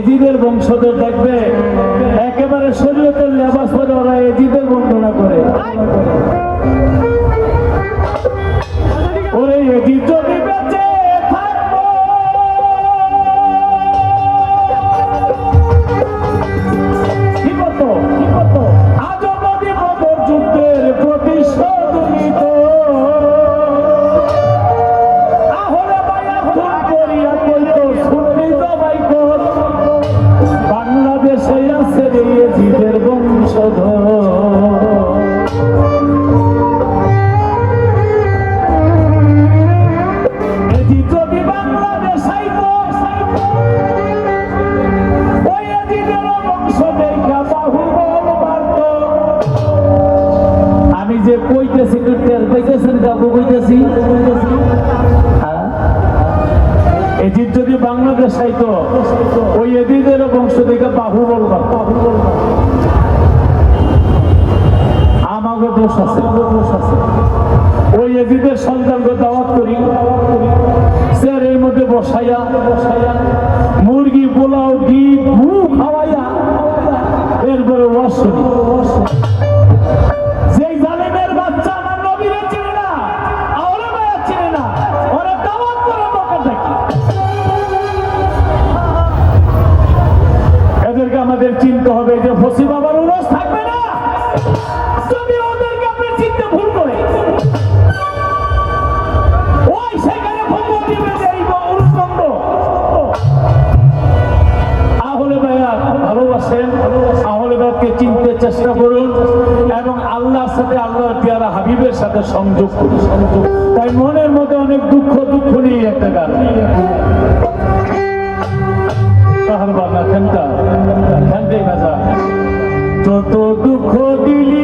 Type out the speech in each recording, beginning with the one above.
এজিদের বংশদের দেখবে একেবারে শরীয়তের লেবাস পরে ওরা এজিদের বন্ধনা করে। ওরা এজিদ বাহু বলবা আমাকে দোষ আছে। ওই এজিদের সন্তানকে দাওয়াত করি। চেষ্টা করুন এবং আল্লাহর সাথে আল্লাহর পেয়ারা হাবিবের সাথে সংযোগ করুন। তাই মনের মধ্যে অনেক দুঃখ দুঃখ নিয়ে একটা গান যত দুঃখ দিলি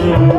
Yeah.